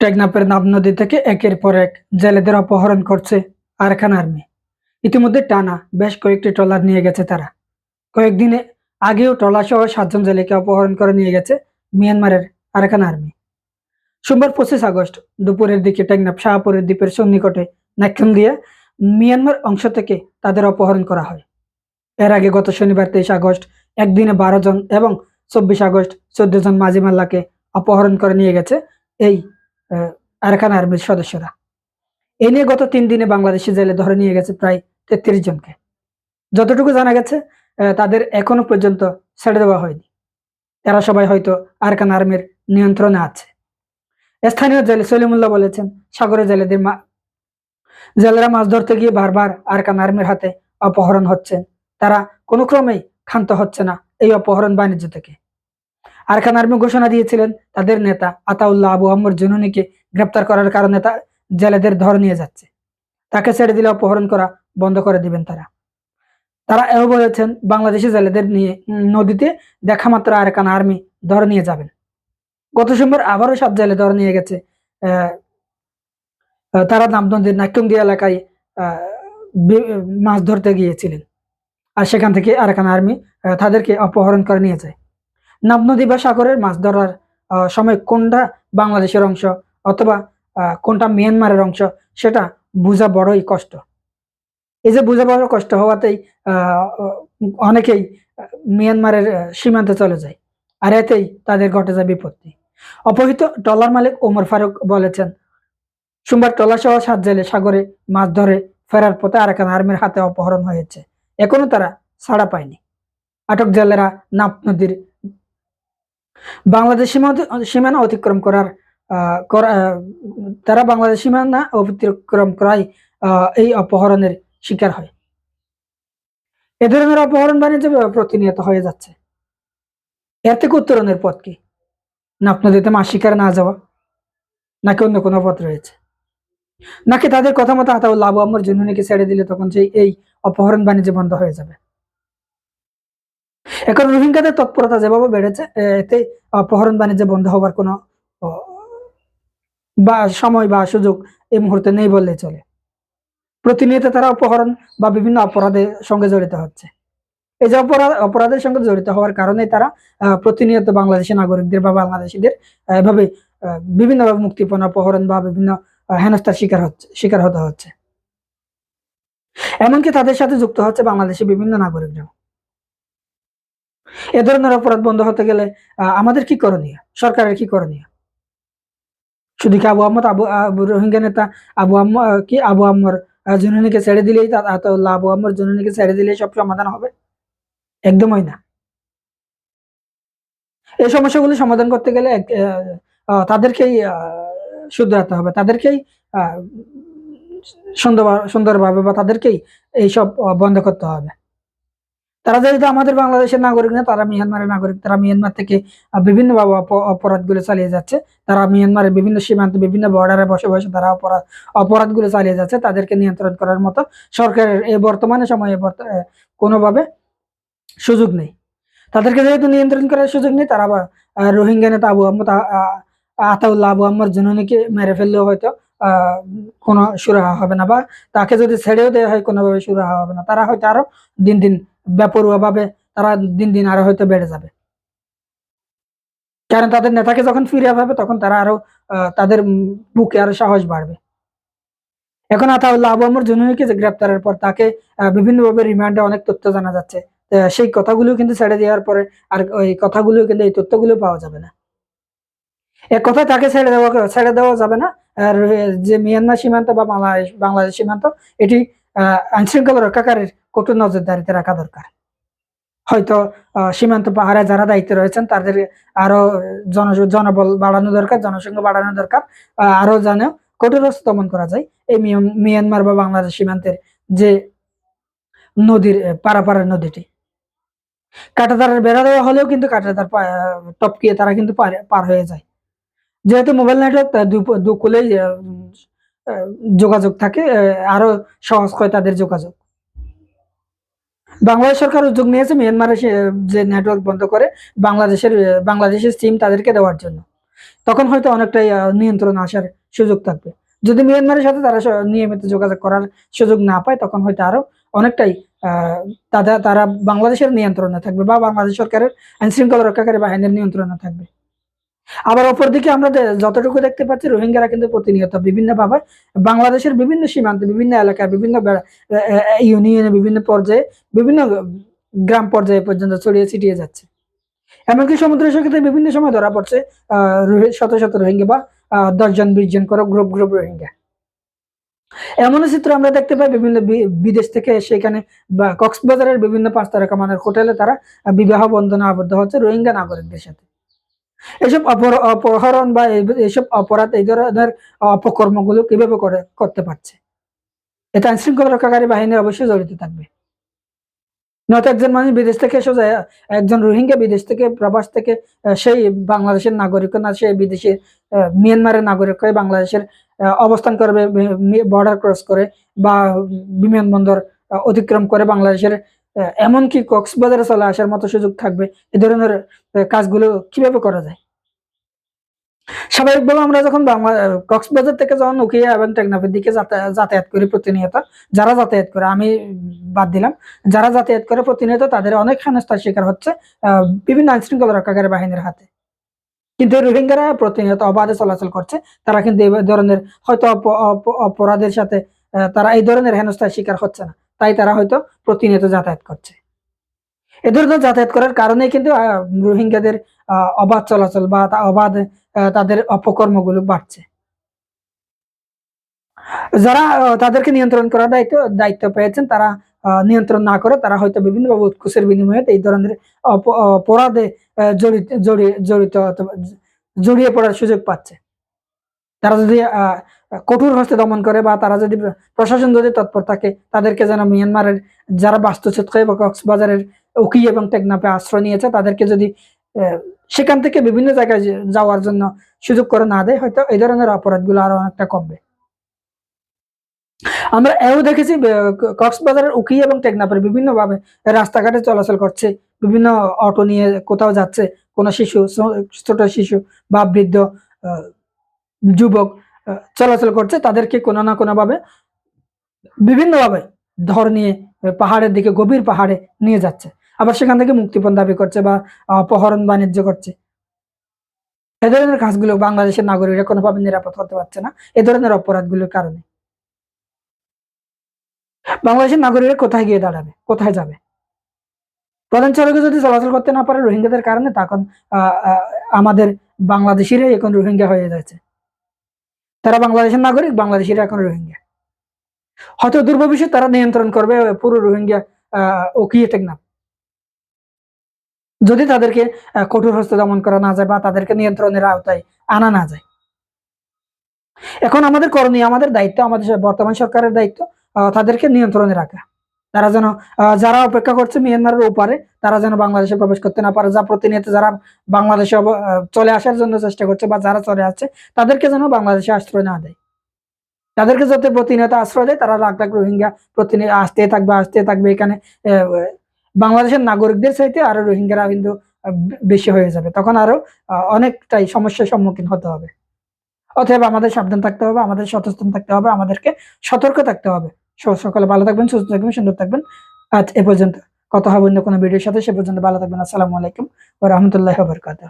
টেকনাফের নাব নদী থেকে একের পর এক জেলেদের অপহরণ করছে আরাকান আর্মি। ইতিমধ্যে টানা বেশ কয়েকটি ট্রলার নিয়ে গেছে তারা। কয়েকদিনে আগেও ট্রলার সহ সাতজন জেলেকে অপহরণ করে নিয়ে গেছে মিয়ানমারের আরাকান আর্মি। সোমবার পঁচিশ আগস্ট দুপুরের দিকে টেকনাফ শাহপুরের দ্বীপের সন্নিকটে নাক্ষম দিয়ে মিয়ানমার অংশ থেকে তাদের অপহরণ করা হয়। এর আগে গত শনিবার তেইশ আগস্ট একদিনে বারো জন এবং চব্বিশ আগস্ট চোদ্দ জন মাঝিমাল্লাকে অপহরণ করে নিয়ে গেছে এই আরাকান আর্মির সদস্যরা। এই নিয়ে গত তিন দিনে বাংলাদেশি জেলে ধরে নিয়ে গেছে প্রায় তেত্রিশ জনকে। যতটুকু জানা গেছে তাদের এখনও পর্যন্ত ছেড়ে দেওয়া হয়নি। তারা সবাই হয়তো আরাকান আর্মির নিয়ন্ত্রণে আছে। স্থানীয় জেলে সলিমুল্লাহ বলেছেন সাগরে জেলেদের মা জেলেরা মাছ ধরতে গিয়ে বারবার আরাকান আর্মির হাতে অপহরণ হচ্ছেন তারা কোনো ক্রমেই ক্ষান্ত হচ্ছে না এই অপহরণ বাণিজ্য থেকে। আরখান আর্মি ঘোষণা দিয়েছিলেন, তাদের নেতা আতাউল্লাহ আবু আহমদ জুনুনিকে গ্রেপ্তার করার কারণে তা জেলেদের ধর নিয়ে যাচ্ছে। তাকে ছেড়ে দিলে অপহরণ করা বন্ধ করে দিবেন তারা। তারা এও বলেছেন, বাংলাদেশি জেলেদের নিয়ে নদীতে দেখা মাত্র আরকান আর্মি ধর নিয়ে যাবেন। গত সোমবার আবারও সাত জেলে ধর নিয়ে গেছে তারা নামদন্দির নাক্যমদি এলাকায় মাছ ধরতে গিয়েছিলেন। আর সেখান থেকে আরাকান আর্মি তাদেরকে অপহরণ করে নিয়ে যায়। নাব নদী বা সাগরের মাছ ধরার সময় কোনটা বাংলাদেশের অংশ অথবা কোনটা মিয়ানমারের অংশ সেটা বোঝা বড়ই কষ্ট। এই যে বোঝা বড় কষ্ট হওয়াতেই অনেকেই মিয়ানমারের সীমান্তে চলে যায় আর এতেই তাদের ঘটে যায় বিপত্তি। অপহৃত ট্রলার মালিক ওমর ফারুক বলেছেন, সোমবার ট্রলার সহ সাত জেলে সাগরে মাছ ধরে ফেরার পথে আরাকান আর্মির হাতে অপহরণ হয়েছে। এখনও তারা ছাড়া পায়নি। আটক জেলেরা নাপ নদীর বাংলাদেশ সীমানা অতিক্রম করার তারা বাংলাদেশ সীমানা অতিক্রম করাই এই অপহরণের শিকার হয়। এ ধরনের অপহরণ বাণিজ্য প্রতিনিয়ত হয়ে যাচ্ছে। এর থেকে উত্তরণের পথ কি? নাপ নদীতে মাছ শিকারে না যাওয়া, নাকি অন্য কোনো পথ রয়েছে? নাকি তাদের কথা মতো আতাউল্লাহ আবু আম্মর জুনুনিকে ছেড়ে দিলে তখন সেই, এই অপহরণ বাণিজ্য বন্ধ হয়ে যাবে? এখন রোহিঙ্গাদের তৎপরতা যেভাবে বেড়েছে এতে অপহরণ বাণিজ্য বন্ধ হওয়ার কোনো বা সময় বা সুযোগ এই মুহূর্তে নেই বললে চলে। প্রতিনিয়ত তারা অপহরণ বা বিভিন্ন অপরাধের সঙ্গে জড়িত হচ্ছে। এই যে অপরাধ, অপরাধের সঙ্গে জড়িত হওয়ার কারণে তারা প্রতিনিয়ত বাংলাদেশি নাগরিকদের বা বাংলাদেশিদের এভাবে বিভিন্নভাবে মুক্তিপণ, অপহরণ বা বিভিন্ন হেনস্থার শিকার হচ্ছে, শিকার হতে হচ্ছে। এমনকি তাদের সাথে যুক্ত হচ্ছে বাংলাদেশি বিভিন্ন নাগরিকরাও। এ ধরনের অপরাধ বন্ধ হতে গেলে আমাদের কি করণীয়? সরকারের কি করণীয়? শুধু কি আবু আহমদ আবু রোহিঙ্গা নেতা আবু আম্ম আহ, কি আবু আম্মর আহ, জুনুনিকে ছেড়ে দিলেই আবু আম্মর জুনুনিকে ছেড়ে দিলেই সব সমাধান হবে? একদমই না। এই সমস্যাগুলি সমাধান করতে গেলে তাদেরকেই শুধরাতে হবে। তাদেরকেই সুন্দর সুন্দরভাবে বা তাদেরকেই এইসব বন্ধ করতে হবে। তারা যেহেতু আমাদের বাংলাদেশের নাগরিক না, তারা মিয়ানমারের নাগরিক, তারা মিয়ানমার থেকে বিভিন্নভাবে অপ- অপরাধগুলো চালিয়ে যাচ্ছে। তারা মিয়ানমারের বিভিন্ন সীমান্ত, বিভিন্ন বর্ডারে বসে বসে তারা অপরাধ, অপরাধগুলো চালিয়ে যাচ্ছে, তাদেরকে নিয়ন্ত্রণ করার মতো সরকারের এই বর্তমানে সময়ে কোনোভাবে সুযোগ নেই। তাদেরকে যেহেতু নিয়ন্ত্রণ করার সুযোগ নেই, তারা রোহিঙ্গা নেতা আবু আহমদ আতাউল্লাহ আবু আহমদ জুনুনিকে মেরে ফেললেও হয়তো কোনো সুরাহা হবে না বা তাকে যদি ছেড়েও দেওয়া হয়, কোনোভাবে সুরাহা হবে না। তারা হয়তো আরও দিন দিন বেপরুয়া ভাবে তারা দিন দিন আরও হয়তো বেড়ে যাবে। কারণ তাদের নেতাকে যখন ফিরে পাবে, তখন তারা আরও তাদের বুকে আরও সাহস বাড়বে। এখন আতাউল্লাহ আবু আমর জুনুনিকে যে গ্রেপ্তারের পর তাকে বিভিন্নভাবে রিমান্ডে অনেক তথ্য জানা যাচ্ছে। সেই কথাগুলো কিন্তু ছেড়ে দেওয়ার পরে আর ওই কথাগুলো কিন্তু এই তথ্যগুলো পাওয়া যাবে না। এক কথায় তাকে ছেড়ে দেওয়া ছেড়ে দেওয়া যাবে না। আর যে মিয়ানমার সীমান্ত বা বাংলাদেশ বাংলাদেশ সীমান্ত, এটি আইনশৃঙ্খলা রক্ষাকারীর কঠোর নজরদারিতে রাখা দরকার। হয়তো সীমান্ত পাহাড়ে যারা দায়িত্বে রয়েছেন, তাদের আরও জন, জনবল বাড়ানো দরকার, জনসংখ্যা বাড়ানো দরকার আরও যেন কঠোরস্থ দমন করা যায়। এই মিয়ানমার বা বাংলাদেশ সীমান্তের যে নদীর পারাপারের নদীটি। কাটাতারের বেড়া দেওয়া হলেও কিন্তু কাটাতার টপকিয়ে তারা কিন্তু পার হয়ে যায়। যেহেতু মোবাইল নেটওয়ার্ক দুকুলেই যোগাযোগ থাকে আরও সহজ হয় তাদের যোগাযোগ। বাংলাদেশ সরকার উদ্যোগ নিয়েছে মিয়ানমারের যে নেটওয়ার্ক বন্ধ করে বাংলাদেশের বাংলাদেশের সিম তাদেরকে দেওয়ার জন্য। তখন হয়তো অনেকটাই নিয়ন্ত্রণ আসার সুযোগ থাকবে। যদি মিয়ানমারের সাথে তারা নিয়মিত যোগাযোগ করার সুযোগ না পায়, তখন হয়তো আরও অনেকটাই তারা তারা বাংলাদেশের নিয়ন্ত্রণে থাকবে বা বাংলাদেশ সরকারের আইন শৃঙ্খলা রক্ষাকারী বাহিনীর নিয়ন্ত্রণে থাকবে। আবার অপরদিকে আমরা যতটুকু দেখতে পাচ্ছি রোহিঙ্গারা কিন্তু প্রতিনিয়ত বিভিন্ন ভাবে বাংলাদেশের বিভিন্ন সীমান্তে বিভিন্ন এলাকায় বিভিন্ন ইউনিয়নে বিভিন্ন পর্যায়ে বিভিন্ন গ্রাম পর্যায়ে পর্যন্ত ছড়িয়ে ছিটিয়ে যাচ্ছে। এমনকি সমুদ্র সৈকতে বিভিন্ন সময় ধরা পড়ছে আহ শত শত রোহিঙ্গা বা আহ, দশজন বিশ জন করে গ্রুপ গ্রুপ রোহিঙ্গা। এমন চিত্র আমরা দেখতে পাই বিভিন্ন বিদেশ থেকে সেখানে বা কক্সবাজারের বিভিন্ন পাঁচ তারকা মানের হোটেলে তারা বিবাহ বন্ধনে আবদ্ধ হচ্ছে রোহিঙ্গা নাগরিকদের সাথে। এসব অপহরণ বা এই- এইসব অপরাধ এই ধরনের অপকর্মগুলো কীভাবে করে করতে পারছে? এটা আইন শৃঙ্খলা রক্ষাকারী বাহিনী অবশ্যই জড়িত থাকবে। নয়তো একজন মানুষ বিদেশ থেকে এসে যায়, একজন রোহিঙ্গা বিদেশ থেকে, প্রবাস থেকে সেই বাংলাদেশের নাগরিক না, সেই বিদেশে মিয়ানমারের নাগরিক হয়ে বাংলাদেশের অবস্থান করবে বর্ডার ক্রস করে বা বিমানবন্দর অতিক্রম করে বাংলাদেশের এমনকি কক্সবাজারে চলে আসার মতো সুযোগ থাকবে এ ধরনের কাজগুলো কীভাবে করা যায়? স্বাভাবিকভাবে আমরা যখন কক্সবাজার থেকে যখন উকিয়া এবং টেকনাফের দিকে যাতায়াত করি প্রতিনিয়ত, যারা যাতায়াত করে, আমি বাদ দিলাম, যারা যাতায়াত করে প্রতিনিয়ত তাদের অনেক হেনস্থার শিকার হচ্ছে বিভিন্ন আইন শৃঙ্খলা রক্ষাকারী বাহিনীর হাতে। কিন্তু রোহিঙ্গারা প্রতিনিয়ত অবাধে চলাচল করছে, তারা কিন্তু এই ধরনের হয়তো অপ- অপ- অপরাধের সাথে তারা এই ধরনের হেনস্থার শিকার হচ্ছে না। তাই তারা হয়তো প্রতিনিয়ত যাতায়াত করছে। এ ধরনের যাতায়াত করার কারণে কিন্তু রোহিঙ্গাদের অবাধ চলাচল বা অবাধ তাদের অপকর্মগুলো বাড়ছে। যারা তাদেরকে নিয়ন্ত্রণ করার দায়িত্ব দায়িত্ব পেয়েছেন, তারা নিয়ন্ত্রণ না করে তারা হয়তো বিভিন্নভাবে উৎকুশের বিনিময়ে এই ধরনের অপরাধে জড়িত জড়িত জড়িয়ে পড়ার সুযোগ পাচ্ছে। তারা যদি কঠোর হস্তে দমন করে বা তারা যদি প্রশাসন যদি তৎপর থাকে, তাদেরকে যেন মিয়ানমারের যারা বাস্তুচ্যুত হয়ে বা কক্সবাজারের উকি এবং টেকনাপে আশ্রয় নিয়েছে, তাদেরকে যদি সেখান থেকে বিভিন্ন জায়গায় যাওয়ার জন্য সুযোগ করে না দেয়, হয়তো এই ধরনের অপরাধগুলো আরও অনেকটা কমবে। আমরা এও দেখেছি কক্সবাজারের উকি এবং টেকনাপের বিভিন্ন ভাবে রাস্তাঘাটে চলাচল করছে, বিভিন্ন অটো নিয়ে কোথাও যাচ্ছে, কোনো শিশু, ছোট শিশু বা বৃদ্ধ যুবক চলাচল করছে, তাদেরকে কোনো না কোনো ভাবে বিভিন্ন ভাবে ধর নিয়ে পাহাড়ের দিকে, গভীর পাহাড়ে নিয়ে যাচ্ছে। আবার সেখান থেকে মুক্তিপণ দাবি করছে বা অপহরণ বাণিজ্য করছে। এ ধরনের কাজগুলো বাংলাদেশের নাগরিকরা কোনোভাবে নিরাপদ হতে পারছে না, এ ধরনের অপরাধগুলোর কারণে। বাংলাদেশের নাগরিকরা কোথায় গিয়ে দাঁড়াবে? কোথায় যাবে? প্রধান সড়কে যদি চলাচল করতে না পারে রোহিঙ্গাদের কারণে, তখন আমাদের বাংলাদেশিরাই এখন রোহিঙ্গা হয়ে যাচ্ছে। তারা বাংলাদেশের নাগরিক, বাংলাদেশিরা এখন রোহিঙ্গা। হয়তো দূর ভবিষ্যৎ তারা নিয়ন্ত্রণ করবে পুরো রোহিঙ্গা আহ ওকিয়ে টেকনাফ যদি তাদেরকে কঠোর হস্ত দমন করা না যায় বা তাদেরকে নিয়ন্ত্রণের আওতায় আনা না যায়। এখন আমাদের করণীয়, আমাদের দায়িত্ব, আমাদের বর্তমান সরকারের দায়িত্ব তাদেরকে নিয়ন্ত্রণে রাখা। তারা যেন যারা অপেক্ষা করছে মিয়ানমারের ওপারে তারা যেন বাংলাদেশে প্রবেশ করতে না পারে। যা প্রতিনিয়ত যারা বাংলাদেশে চলে আসার জন্য চেষ্টা করছে বা যারা চলে আসছে, তাদেরকে যেন বাংলাদেশে আশ্রয় না দেয়। তাদেরকে যাতে প্রতিনিয়ত আশ্রয় দেয়, তারা লাখ লাখ রোহিঙ্গা প্রতিনিয়ত আসতে থাকবে আসতে থাকবে এখানে বাংলাদেশের নাগরিকদের চাইতে আরও রোহিঙ্গারা কিন্তু বেশি হয়ে যাবে। তখন আরও অনেকটাই সমস্যার সম্মুখীন হতে হবে। অতএব আমাদের সাবধান থাকতে হবে, আমাদের সচেতন থাকতে হবে, আমাদেরকে সতর্ক থাকতে হবে। সকালে ভালো থাকবেন, সুস্থ থাকবেন, সুন্দর থাকবেন। আজ এ পর্যন্ত। কথা হবে অন্য কোনো ভিডিওর সাথে, সে পর্যন্ত ভালো থাকবেন। আসসালামু আলাইকুম ও রহমতুল্লাহ বরকাত